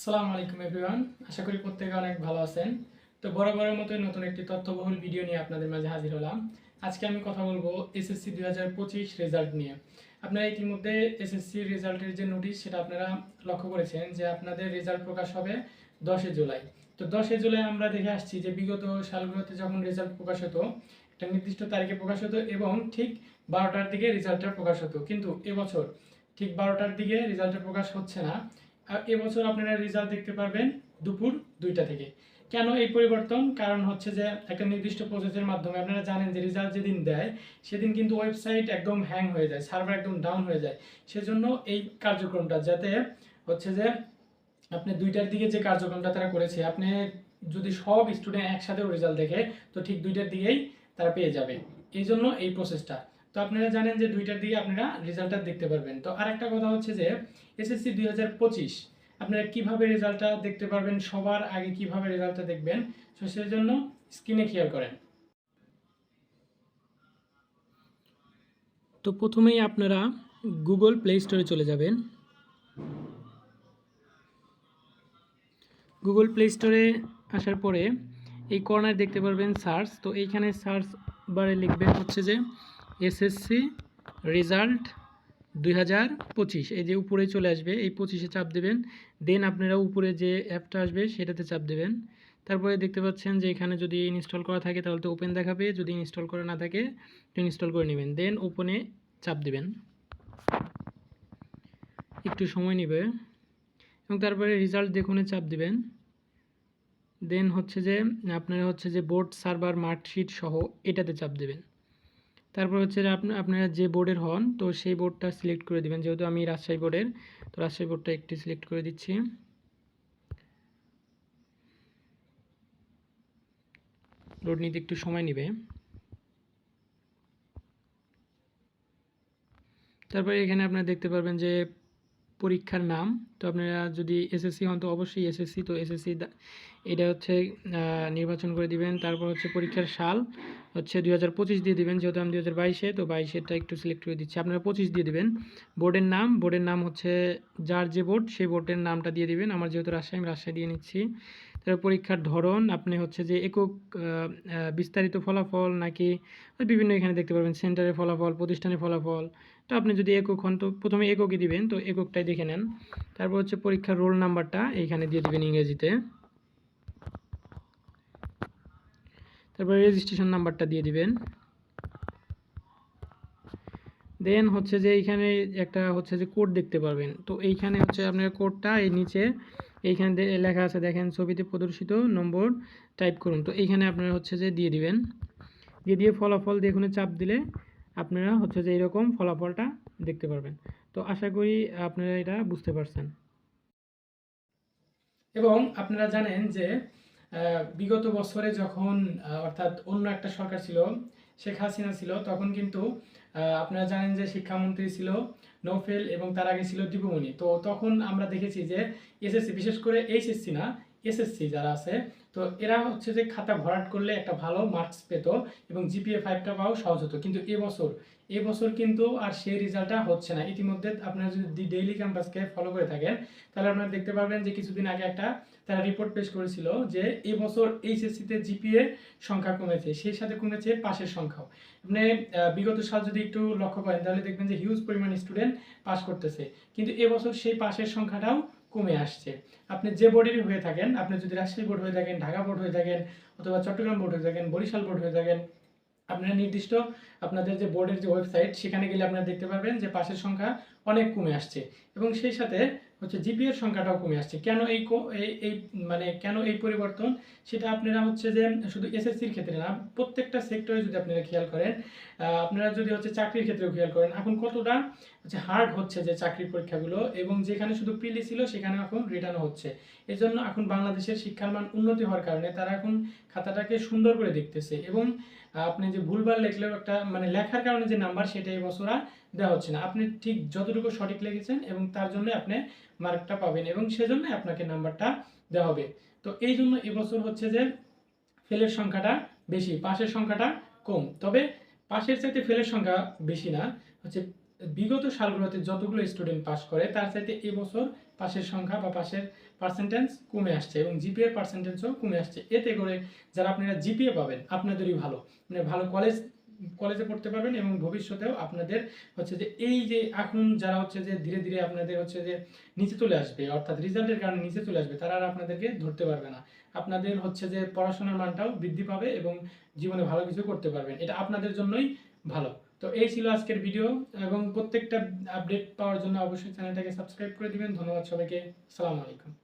আসসালামু আলাইকুম এভরিওয়ান আশা করি প্রত্যেকে অনেক ভালো আছেন। তো বরাবরের মতোই নতুন একটি তথ্যবহুল ভিডিও নিয়ে আপনাদের মাঝে হাজির হলাম। আজকে আমি কথা বলব এসএসসি দুই হাজার পঁচিশ রেজাল্ট নিয়ে। আপনারা ইতিমধ্যে এসএসসি রেজাল্টের যে নোটিশ সেটা আপনারা লক্ষ্য করেছেন যে আপনাদের রেজাল্ট প্রকাশ হবে দশে জুলাই। তো দশে জুলাই আমরা দেখে আসছি যে বিগত সালগুলোতে যখন রেজাল্ট প্রকাশ হতো, একটা নির্দিষ্ট তারিখে প্রকাশ হতো এবং ঠিক বারোটার দিকে রেজাল্টটা প্রকাশ হতো। কিন্তু এবছর ঠিক বারোটার দিকে রেজাল্টটা প্রকাশ হচ্ছে না। এবছর আপনারা রেজাল্ট দেখতে পারবেন দুপুর দুইটা থেকে। কেন এই পরিবর্তন? কারণ হচ্ছে যে একটা নির্দিষ্ট প্রসেসের মাধ্যমে আপনারা জানেন যে রেজাল্ট যেদিন দেয়, সেদিন কিন্তু ওয়েবসাইট একদম হ্যাং হয়ে যায় সার্ভার একদম ডাউন হয়ে যায়। সেজন্য এই কার্যক্রমটা যাতে হচ্ছে যে আপনি দুইটার দিকে যে কার্যক্রমটা তারা করেছে, আপনি যদি সব স্টুডেন্ট একসাথে রেজাল্ট দেখে, তো ঠিক দুইটার দিকেই তারা পেয়ে যাবে। এই জন্য এই প্রসেসটা তো আপনারা জানেন যে দুইটার দিকে আপনারা রেজাল্টটা দেখতে পারবেন। তো আরেকটা কথা হচ্ছে যে এসএসসি দুই হাজার পঁচিশ, আপনারা কীভাবে রেজাল্টটা দেখতে পারবেন, সবার আগে কীভাবে রেজাল্টটা দেখবেন, তো সেই জন্য স্ক্রিনে খেয়াল করেন। তো প্রথমেই আপনারা গুগল প্লে স্টোরে চলে যাবেন। গুগল প্লে স্টোরে আসার পরে এই কর্নার দেখতে পারবেন সার্চ, তো এইখানে সার্চ বারে লিখবেন হচ্ছে যে এসএসসি রেজাল্ট দুই হাজার পঁচিশ। এই যে উপরে চলে আসবে, এই পঁচিশে চাপ দেবেন। দেন আপনারা উপরে যে অ্যাপটা আসবে, সেটাতে চাপ দেবেন। তারপরে দেখতে পাচ্ছেন যে এখানে যদি ইনস্টল করা থাকে, তাহলে তো ওপেন দেখাবে। যদি ইনস্টল করা না থাকে, তো ইনস্টল করে নেবেন। দেন ওপেনে চাপ দেবেন। একটু সময় নেবে। এবং তারপরে রেজাল্ট দেখুনে চাপ দিবেন। দেন হচ্ছে যে, আপনারা হচ্ছে যে বোর্ড সার্ভার মার্কশিট সহ এটাতে চাপ দেবেন। তারপর হচ্ছে আপনারা যে বোর্ডের হন, তো সেই বোর্ডটা সিলেক্ট করে দিবেন। যেহেতু আমি রাজশাহী বোর্ডের তো রাজশাহী বোর্ডটা একটি সিলেক্ট করে দিচ্ছি। লোড নিতে একটু সময় নেবে। তারপরে এখানে আপনারা দেখতে পারবেন যে পরীক্ষার নাম। তো আপনারা যদি এসএসসি হন, তো অবশ্যই এসএসসি তো এসএসসি এটা হচ্ছে নির্বাচন করে দিবেন। তারপর হচ্ছে পরীক্ষার সাল হচ্ছে দুই হাজার পঁচিশ দিয়ে দিবেন। যেহেতু আমি দুই বাইশে, তো বাইশেরটা একটু সিলেক্ট করে দিচ্ছি। আপনারা পঁচিশ দিয়ে দিবেন। বোর্ডের নাম বোর্ডের নাম হচ্ছে, যার যে বোর্ড, সেই বোর্ডের নামটা দিয়ে দিবেন। আমার যেহেতু রাজশাহী, আমি রাজশাহী দিয়ে নিচ্ছি। তারপর পরীক্ষার ধরন, আপনি হচ্ছে যে একক বিস্তারিত ফলাফল নাকি বিভিন্ন এখানে দেখতে পারবেন সেন্টারের ফলাফল, প্রতিষ্ঠানের ফলাফল। তো আপনি যদি একক হন, তো প্রথমে এককই দিবেন, তো এককটাই দেখে নেন। তারপর হচ্ছে পরীক্ষার রোল নাম্বারটা এইখানে দিয়ে দিবেন ইংরেজিতে। তারপরে রেজিস্ট্রেশন নাম্বারটা দিয়ে দিবেন। দেন হচ্ছে যে এইখানে একটা হচ্ছে যে কোড দেখতে পারবেন। তো এইখানে হচ্ছে আপনার কোডটা এই নিচে এইখানে দে- লেখা আছে, দেখেন, ছবিতে প্রদর্শিত নম্বর টাইপ করুন। তো এইখানে আপনারা হচ্ছে যে দিয়ে দিবেন। দিয়ে দিয়ে ফলাফল দেখুন চাপ দিলে আপনারা হচ্ছে যে এরকম ফলাফলটা দেখতে পারবেন। তো আশা করি আপনারা এটা বুঝতে পারছেন। এবং আপনারা জানেন যে বিগত বছরে যখন অর্থাৎ অন্য একটা সরকার ছিল শেখ হাসিনা ছিল, তখন কিন্তু আপনারা জানেন যে শিক্ষামন্ত্রী ছিল নৌফেল এবং তার আগে ছিল দীপমণি। তো তখন আমরা দেখেছি যে এসএসসি বিশেষ করে এইচএসসি না এসএসসি যারা আছে, তো এরা হচ্ছে যে খাতা ভরাট করলে একটা ভালো মার্কস পেত এবং জিপিএ ফাইভটা পাওয়া সহজ হতো। কিন্তু এবছর এবছর কিন্তু আর সেই রেজাল্টটা হচ্ছে না। ইতিমধ্যে আপনারা যদি ডেইলি ক্যাম্পাসকে ফলো করে থাকেন, তাহলে আপনারা দেখতে পারবেন যে কিছুদিন আগে একটা তারা রিপোর্ট পেশ করেছিল যে এবছর এইচএসসিতে জিপিএ সংখ্যা কমেছে, সেই সাথে কমেছে পাশের সংখ্যাও। মানে বিগত সাল যদি একটু লক্ষ্য করেন, তাহলে দেখবেন যে হিউজ পরিমাণ স্টুডেন্ট পাস করতেছে। কিন্তু এবছর সেই পাশের সংখ্যাটাও কমে আসছে। আপনি যে বোর্ডেরই হয়ে থাকেন, আপনি যদি রাজশাহী বোর্ড হয়ে থাকেন, ঢাকা বোর্ড হয়ে থাকেন, অথবা চট্টগ্রাম বোর্ড হয়ে থাকেন, বরিশাল বোর্ড হয়ে থাকেন, আপনারা নির্দিষ্ট আপনাদের যে বোর্ডের যে ওয়েবসাইট সেখানে গেলে আপনারা দেখতে পারবেন যে পাশের সংখ্যা অনেক কমে আসছে। এবং সেই সাথে হচ্ছে জিপিএর সংখ্যাটাও কমে আসছে। কেন এই এই- মানে কেন এই পরিবর্তন? সেটা আপনারা হচ্ছে যে শুধু এসএসসির ক্ষেত্রে না, প্রত্যেকটা সেক্টরে যদি আপনারা খেয়াল করেন আপনারা যদি হচ্ছে চাকরির ক্ষেত্রেও খেয়াল করেন, এখন কতটা হচ্ছে হার্ড হচ্ছে যে চাকরির পরীক্ষাগুলো এবং যেখানে শুধু প্রিলি ছিল, সেখানে এখন রিটার্নও হচ্ছে। এজন্য এখন বাংলাদেশের শিক্ষার মান উন্নতি হওয়ার কারণে তারা এখন খাতাটাকে সুন্দর করে দেখতেছে এবং আপনি যে ভুলভাল লেখলেও একটা মানে লেখার কারণে যে নাম্বার, সেটা এই বছর আর দেওয়া হচ্ছে না। আপনি ঠিক যতটুকু সঠিক লিখেছেন এবং তার জন্য আপনি মার্কটা পাবেন এবং সেজন্য আপনাকে নাম্বারটা দেওয়া হবে। তো এই জন্য এবছর হচ্ছে যে ফেলের সংখ্যাটা বেশি, পাশের সংখ্যাটা কম। তবে পাশের চাইতে ফেলের সংখ্যা বেশি না। হচ্ছে বিগত সালগুলোতে যতগুলো স্টুডেন্ট পাস করে, তার চাইতে এবছর পাশের সংখ্যা বা পাশের পার্সেন্টেজ কমে আসছে এবং জিপিএ পার্সেন্টেজও কমে আসছে। এতে করে যারা আপনারা জিপিএ পাবেন, আপনাদেরই ভালো। মানে ভালো কলেজ কলেজে পড়তে পারবেন এবং ভবিষ্যতেও আপনাদের হচ্ছে যে এই যে এখন যারা হচ্ছে যে ধীরে ধীরে আপনাদের হচ্ছে যে নিচে চলে আসবে, অর্থাৎ রেজাল্টের কারণে নিচে চলে আসবে, তারা আর আপনাদেরকে ধরতে পারবে না। আপনাদের হচ্ছে যে পড়াশোনার মানটাও বৃদ্ধি পাবে এবং জীবনে ভালো কিছু করতে পারবেন। এটা আপনাদের জন্যই ভালো। তো এই ছিল আজকের ভিডিও এবং প্রত্যেকটা আপডেট পাওয়ার জন্য অবশ্যই চ্যানেলটাকে সাবস্ক্রাইব করে দিবেন। ধন্যবাদ সবাইকে। সালাম আলাইকুম।